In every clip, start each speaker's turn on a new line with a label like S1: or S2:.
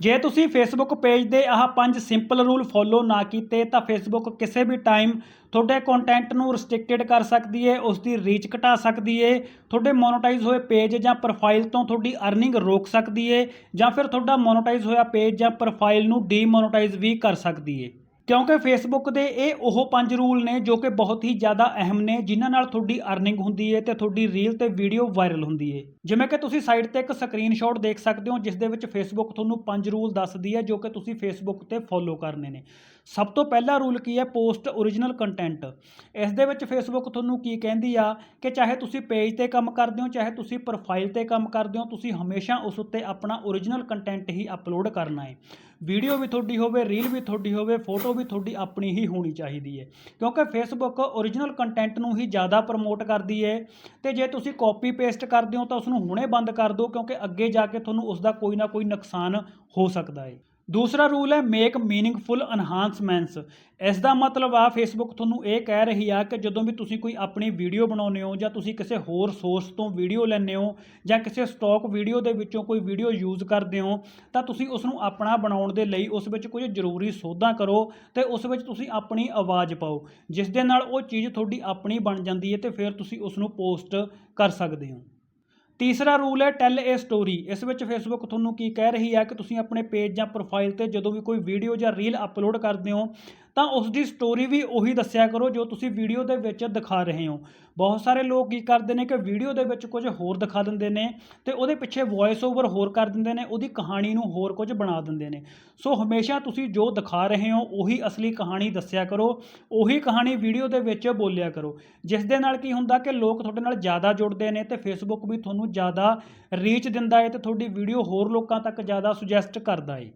S1: ਜੇ ਤੁਸੀਂ Facebook page ਦੇ ਆਹ ਪੰਜ ਸਿੰਪਲ ਰੂਲ ਫੋਲੋ ਨਾ ਕੀਤੇ, ਤਾਂ ਫੇਸਬੁੱਕ ਕਿਸੇ ਵੀ ਟਾਈਮ ਤੁਹਾਡੇ ਕੰਟੈਂਟ ਨੂੰ ਰਿਸਟ੍ਰਿਕਟਡ ਕਰ ਸਕਦੀ ਹੈ ਉਸ ਦੀ ਰੀਚ ਘਟਾ ਸਕਦੀ ਹੈ ਤੁਹਾਡੇ ਮੋਨੋਟਾਈਜ਼ ਹੋਏ ਪੇਜ ਜਾਂ ਪ੍ਰੋਫਾਈਲ ਤੋਂ ਤੁਹਾਡੀ ਅਰਨਿੰਗ ਰੋਕ ਸਕਦੀ ਹੈ ਜਾਂ ਫਿਰ ਤੁਹਾਡਾ ਮੋਨੋਟਾਈਜ਼ ਹੋਇਆ ਪੇਜ ਜਾਂ ਪ੍ਰੋਫਾਈਲ ਨੂੰ ਡੀਮੋਨੋਟਾਈਜ਼ ਵੀ ਕਰ ਸਕਦੀ ਹੈ ਕਿਉਂਕਿ ਫੇਸਬੁੱਕ ਦੇ ਇਹ ਉਹ ਪੰਜ ਰੂਲ ਨੇ ਜੋ ਕਿ ਬਹੁਤ ਹੀ ਜ਼ਿਆਦਾ ਅਹਿਮ ਨੇ, ਜਿਨ੍ਹਾਂ ਨਾਲ ਤੁਹਾਡੀ ਅਰਨਿੰਗ ਹੁੰਦੀ ਹੈ ਤੇ ਤੁਹਾਡੀ ਰੀਲ ਤੇ ਵੀਡੀਓ ਵਾਇਰਲ ਹੁੰਦੀ ਹੈ ਜਿਵੇਂ ਕਿ ਤੁਸੀਂ ਸਾਈਟ ਤੇ ਇੱਕ ਸਕਰੀਨਸ਼ਾਟ ਦੇਖ ਸਕਦੇ ਹੋ, ਜਿਸ ਦੇ ਵਿੱਚ ਫੇਸਬੁੱਕ ਤੁਹਾਨੂੰ ਪੰਜ ਰੂਲ ਦੱਸਦੀ ਹੈ ਜੋ ਕਿ ਤੁਸੀਂ ਫੇਸਬੁੱਕ ਤੇ ਫੋਲੋ ਕਰਨੇ ਨੇ। ਸਭ ਤੋਂ ਪਹਿਲਾ ਰੂਲ ਕੀ ਹੈ? Post original content. ਇਸ ਦੇ ਵਿੱਚ ਫੇਸਬੁੱਕ ਤੁਹਾਨੂੰ ਕੀ ਕਹਿੰਦੀ ਆ? ਕਿ ਚਾਹੇ ਤੁਸੀਂ ਪੇਜ ਤੇ ਕੰਮ ਕਰਦੇ ਹੋ, ਚਾਹੇ ਤੁਸੀਂ ਪ੍ਰੋਫਾਈਲ ਤੇ ਕੰਮ ਕਰਦੇ ਹੋ, ਤੁਸੀਂ ਹਮੇਸ਼ਾ ਉਸ ਉੱਤੇ ਆਪਣਾ ਓਰੀਜਨਲ ਕੰਟੈਂਟ ਹੀ ਅਪਲੋਡ ਕਰਨਾ ਹੈ। ਵੀਡੀਓ ਵੀ ਤੁਹਾਡੀ ਹੋਵੇ ਰੀਲ ਵੀ ਤੁਹਾਡੀ ਹੋਵੇ ਫੋਟੋ ਵੀ ਤੁਹਾਡੀ ਆਪਣੀ ਹੀ ਹੋਣੀ ਚਾਹੀਦੀ ਹੈ। ਕਿਉਂਕਿ ਫੇਸਬੁੱਕ ਓਰੀਜਨਲ ਕੰਟੈਂਟ ਨੂੰ ਹੀ ਜ਼ਿਆਦਾ ਪ੍ਰਮੋਟ ਕਰਦੀ ਹੈ ਤੇ ਜੇ ਤੁਸੀਂ ਕਾਪੀ ਪੇਸਟ ਕਰਦੇ ਹੋ ਤਾਂ ਉਸ ਨੂੰ ਹੁਣੇ ਬੰਦ ਕਰ ਦਿਓ ਕਿਉਂਕਿ ਅੱਗੇ ਜਾ ਕੇ ਤੁਹਾਨੂੰ ਉਸ ਦਾ ਕੋਈ ਨਾ ਕੋਈ ਨੁਕਸਾਨ ਹੋ ਸਕਦਾ ਹੈ। ਦੂਸਰਾ ਰੂਲ ਹੈ ਮੇਕ ਮੀਨਿੰਗਫੁਲ ਐਨਹਾਂਸਮੈਂਟਸ ਇਸ ਦਾ ਮਤਲਬ ਆ ਫੇਸਬੁੱਕ ਤੁਹਾਨੂੰ ਇਹ ਕਹਿ ਰਹੀ ਆ ਕਿ ਜਦੋਂ ਵੀ ਤੁਸੀਂ ਕੋਈ ਆਪਣੀ ਵੀਡੀਓ ਬਣਾਉਂਦੇ ਹੋ ਜਾਂ ਤੁਸੀਂ ਕਿਸੇ ਹੋਰ ਸੋਰਸ ਤੋਂ ਵੀਡੀਓ ਲੈਂਦੇ ਹੋ ਜਾਂ ਕਿਸੇ ਸਟਾਕ ਵੀਡੀਓ ਦੇ ਵਿੱਚੋਂ ਕੋਈ ਵੀਡੀਓ ਯੂਜ਼ ਕਰਦੇ ਹੋ, ਤਾਂ ਤੁਸੀਂ ਉਸ ਨੂੰ ਆਪਣਾ ਬਣਾਉਣ ਦੇ ਲਈ ਉਸ ਵਿੱਚ ਕੁਝ ਜ਼ਰੂਰੀ ਸੋਧਾਂ ਕਰੋ ਤੇ ਉਸ ਵਿੱਚ ਤੁਸੀਂ ਆਪਣੀ ਆਵਾਜ਼ ਪਾਓ। ਜਿਸ ਦੇ ਨਾਲ ਉਹ ਚੀਜ਼ ਤੁਹਾਡੀ ਆਪਣੀ ਬਣ ਜਾਂਦੀ ਹੈ ਤੇ ਫਿਰ ਤੁਸੀਂ ਉਸ ਨੂੰ ਪੋਸਟ ਕਰ ਸਕਦੇ ਹੋ। ਤੀਸਰਾ ਰੂਲ ਹੈ ਟੈਲ ਏ ਸਟੋਰੀ ਇਸ ਵਿੱਚ ਫੇਸਬੁੱਕ ਤੁਹਾਨੂੰ ਕੀ ਕਹਿ ਰਹੀ ਹੈ ਕਿ ਤੁਸੀਂ ਆਪਣੇ ਪੇਜ ਜਾਂ ਪ੍ਰੋਫਾਈਲ ਤੇ ਜਦੋਂ ਵੀ ਕੋਈ ਵੀਡੀਓ ਜਾਂ ਰੀਲ ਅਪਲੋਡ ਕਰਦੇ ਹੋ ਤਾਂ ਉਸ ਦੀ ਸਟੋਰੀ ਵੀ ਉਹੀ ਦੱਸਿਆ ਕਰੋ ਜੋ ਤੁਸੀਂ ਵੀਡੀਓ ਦੇ ਵਿੱਚ ਦਿਖਾ ਰਹੇ ਹੋ। ਬਹੁਤ ਸਾਰੇ ਲੋਕ ਕੀ ਕਰਦੇ ਨੇ ਕਿ ਵੀਡੀਓ ਦੇ ਵਿੱਚ ਕੁਝ ਹੋਰ ਦਿਖਾ ਦਿੰਦੇ ਨੇ ਤੇ ਉਹਦੇ ਪਿੱਛੇ ਵੌਇਸ ਓਵਰ ਹੋਰ ਕਰ ਦਿੰਦੇ ਨੇ, ਉਹਦੀ ਕਹਾਣੀ ਨੂੰ ਹੋਰ ਕੁਝ ਬਣਾ ਦਿੰਦੇ ਨੇ। ਸੋ ਹਮੇਸ਼ਾ ਤੁਸੀਂ ਜੋ ਦਿਖਾ ਰਹੇ ਹੋ, ਉਹੀ ਅਸਲੀ ਕਹਾਣੀ ਦੱਸਿਆ ਕਰੋ, ਉਹੀ ਕਹਾਣੀ ਵੀਡੀਓ ਦੇ ਵਿੱਚ ਬੋਲਿਆ ਕਰੋ। ਜਿਸ ਦੇ ਨਾਲ ਕੀ ਹੁੰਦਾ ਕਿ ਲੋਕ ਤੁਹਾਡੇ ਨਾਲ ਜ਼ਿਆਦਾ ਜੁੜਦੇ ਨੇ ਤੇ ਫੇਸਬੁੱਕ ਵੀ ਤੁਹਾਨੂੰ ਜ਼ਿਆਦਾ ਰੀਚ ਦਿੰਦਾ ਹੈ ਤੇ ਤੁਹਾਡੀ ਵੀਡੀਓ ਹੋਰ ਲੋਕਾਂ ਤੱਕ ਜ਼ਿਆਦਾ ਸੁਜੈਸਟ ਕਰਦਾ ਹੈ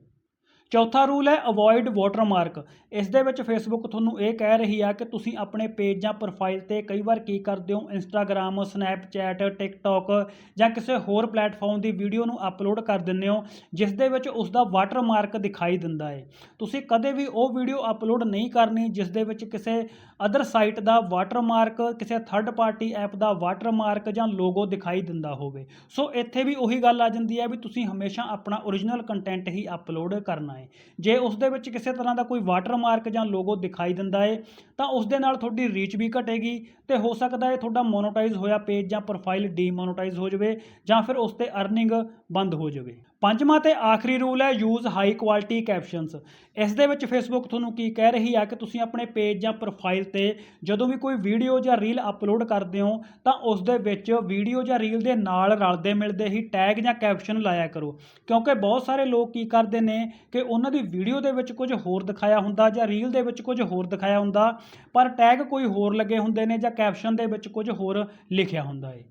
S1: ਚੌਥਾ ਰੂਲ ਹੈ ਅਵੋਇਡ ਵਾਟਰਮਾਰਕ ਇਸ ਦੇ ਵਿੱਚ ਫੇਸਬੁੱਕ ਤੁਹਾਨੂੰ ਇਹ ਕਹਿ ਰਹੀ ਆ ਕਿ ਤੁਸੀਂ ਆਪਣੇ ਪੇਜ ਜਾਂ ਪ੍ਰੋਫਾਈਲ ਤੇ ਕਈ ਵਾਰ ਕੀ ਕਰਦੇ ਹੋ? ਇੰਸਟਾਗ੍ਰam ਸਨੈਪਚੈਟ ਟਿਕਟੌਕ ਜਾਂ ਕਿਸੇ ਹੋਰ ਪਲੇਟਫਾਰਮ ਦੀ ਵੀਡੀਓ ਨੂੰ ਅਪਲੋਡ ਕਰ ਦਿੰਦੇ ਹੋ, ਜਿਸ ਦੇ ਵਿੱਚ ਉਸ ਦਾ ਵਾਟਰਮਾਰਕ ਦਿਖਾਈ ਦਿੰਦਾ ਹੈ। ਤੁਸੀਂ ਕਦੇ ਵੀ ਉਹ ਵੀਡੀਓ ਅਪਲੋਡ ਨਹੀਂ ਕਰਨੀ, ਜਿਸ ਦੇ ਵਿੱਚ ਕਿਸੇ ਅਦਰ ਸਾਈਟ ਦਾ ਵਾਟਰਮਾਰਕ ਕਿਸੇ ਥਰਡ ਪਾਰਟੀ ਐਪ ਦਾ ਵਾਟਰਮਾਰਕ ਜਾਂ ਲੋਗੋ ਦਿਖਾਈ ਦਿੰਦਾ ਹੋਵੇ। ਸੋ ਇੱਥੇ ਵੀ ਉਹੀ ਗੱਲ ਆ ਜਾਂਦੀ ਹੈ ਵੀ ਤੁਸੀਂ ਹਮੇਸ਼ਾ ਆਪਣਾ ਓਰੀਜਨਲ ਕੰਟੈਂਟ ਹੀ ਅਪਲੋਡ ਕਰਨਾ ਹੈ। ਜੇ ਉਸ ਦੇ ਵਿੱਚ ਕਿਸੇ ਤਰ੍ਹਾਂ ਦਾ ਕੋਈ ਵਾਟਰਮਾਰਕ ਜਾਂ ਲੋਗੋ ਦਿਖਾਈ ਦਿੰਦਾ ਹੈ, ਤਾਂ ਉਸ ਦੇ ਨਾਲ ਤੁਹਾਡੀ ਰੀਚ ਵੀ ਘਟੇਗੀ ਤੇ ਹੋ ਸਕਦਾ ਹੈ ਤੁਹਾਡਾ ਮੋਨੋਟਾਈਜ਼ ਹੋਇਆ ਪੇਜ ਜਾਂ ਪ੍ਰੋਫਾਈਲ ਡੀਮੋਨੋਟਾਈਜ਼ ਹੋ ਜਾਵੇ ਜਾਂ ਫਿਰ ਉਸ ਤੇ ਅਰਨਿੰਗ ਬੰਦ ਹੋ ਜਾਵੇ। ਪੰਜਵਾਂ ਤੇ ਆਖਰੀ ਰੂਲ ਹੈ ਯੂਜ਼ ਹਾਈ ਕੁਆਲਿਟੀ ਕੈਪਸ਼ਨਸ ਇਸ ਦੇ ਵਿੱਚ ਫੇਸਬੁੱਕ ਤੁਹਾਨੂੰ ਕੀ ਕਹਿ ਰਹੀ ਹੈ ਕਿ ਤੁਸੀਂ ਆਪਣੇ ਪੇਜ ਜਾਂ ਪ੍ਰੋਫਾਈਲ ਤੇ ਜਦੋਂ ਵੀ ਕੋਈ ਵੀਡੀਓ ਜਾਂ ਰੀਲ ਅਪਲੋਡ ਕਰਦੇ ਹੋ, ਤਾਂ ਉਸ ਦੇ ਵਿੱਚ ਵੀਡੀਓ ਜਾਂ ਰੀਲ ਦੇ ਨਾਲ ਰਲਦੇ ਮਿਲਦੇ ਹੀ ਟੈਗ ਜਾਂ ਕੈਪਸ਼ਨ ਲਾਇਆ ਕਰੋ। ਕਿਉਂਕਿ ਬਹੁਤ ਸਾਰੇ ਲੋਕ ਕੀ ਕਰਦੇ ਨੇ ਕਿ ਉਹਨਾਂ ਦੀ ਵੀਡੀਓ ਦੇ ਵਿੱਚ ਕੁਝ ਹੋਰ ਦਿਖਾਇਆ ਹੁੰਦਾ ਜਾਂ ਰੀਲ ਦੇ ਵਿੱਚ ਕੁਝ ਹੋਰ ਦਿਖਾਇਆ ਹੁੰਦਾ, ਪਰ ਟੈਗ ਕੋਈ ਹੋਰ ਲੱਗੇ ਹੁੰਦੇ ਨੇ ਜਾਂ ਕੈਪਸ਼ਨ ਦੇ ਵਿੱਚ ਕੁਝ ਹੋਰ ਲਿਖਿਆ ਹੁੰਦਾ ਹੈ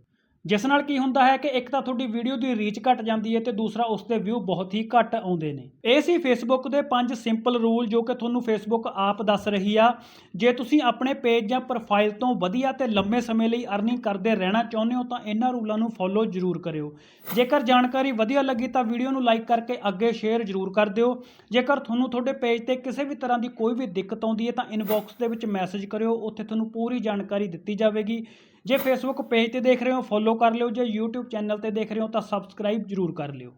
S1: ਜਿਸ ਨਾਲ ਕੀ ਹੁੰਦਾ ਹੈ ਕਿ ਇੱਕ ਤਾਂ ਤੁਹਾਡੀ ਵੀਡੀਓ ਦੀ ਰੀਚ ਘਟ ਜਾਂਦੀ ਹੈ ਤੇ ਦੂਸਰਾ ਉਸ ਦੇ ਵਿਊ ਬਹੁਤ ਹੀ ਘੱਟ ਆਉਂਦੇ ਨੇ। ਇਹ ਸੀ ਫੇਸਬੁੱਕ ਦੇ ਪੰਜ ਸਿੰਪਲ ਰੂਲ ਜੋ ਕਿ ਤੁਹਾਨੂੰ ਫੇਸਬੁੱਕ ਆਪ ਦੱਸ ਰਹੀ ਆ। ਜੇ ਤੁਸੀਂ ਆਪਣੇ ਪੇਜ ਜਾਂ ਪ੍ਰੋਫਾਈਲ ਤੋਂ ਵਧੀਆ ਤੇ ਲੰਮੇ ਸਮੇਂ ਲਈ ਅਰਨਿੰਗ ਕਰਦੇ ਰਹਿਣਾ ਚਾਹੁੰਦੇ ਹੋ ਤਾਂ ਇਹਨਾਂ ਰੂਲਾਂ ਨੂੰ ਫੋਲੋ ਜ਼ਰੂਰ ਕਰਿਓ। ਜੇਕਰ ਜਾਣਕਾਰੀ ਵਧੀਆ ਲੱਗੀ ਤਾਂ ਵੀਡੀਓ ਨੂੰ ਲਾਈਕ ਕਰਕੇ ਅੱਗੇ ਸ਼ੇਅਰ ਜ਼ਰੂਰ ਕਰ ਦਿਓ। ਜੇਕਰ ਤੁਹਾਨੂੰ ਤੁਹਾਡੇ ਪੇਜ ਤੇ ਕਿਸੇ ਵੀ ਤਰ੍ਹਾਂ ਦੀ ਕੋਈ ਵੀ ਦਿੱਕਤ ਆਉਂਦੀ ਹੈ ਤਾਂ ਇਨਬਾਕਸ ਦੇ ਵਿੱਚ ਮੈਸੇਜ ਕਰਿਓ। ਉੱਥੇ ਤੁਹਾਨੂੰ ਪੂਰੀ ਜਾਣਕਾਰੀ ਦਿੱਤੀ ਜਾਵੇਗੀ। ਜੇ ਫੇਸਬੁੱਕ ਪੇਜ ਤੇ ਦੇਖ ਰਹੇ ਹੋ ਫੋਲੋ ਫੋਲੋ ਕਰ ਲਿਓ ਜੇ YouTube ਚੈਨਲ ਤੇ ਦੇਖ ਰਹੇ ਹੋ ਤਾਂ ਸਬਸਕ੍ਰਾਈਬ ਜ਼ਰੂਰ ਕਰ ਲਿਓ।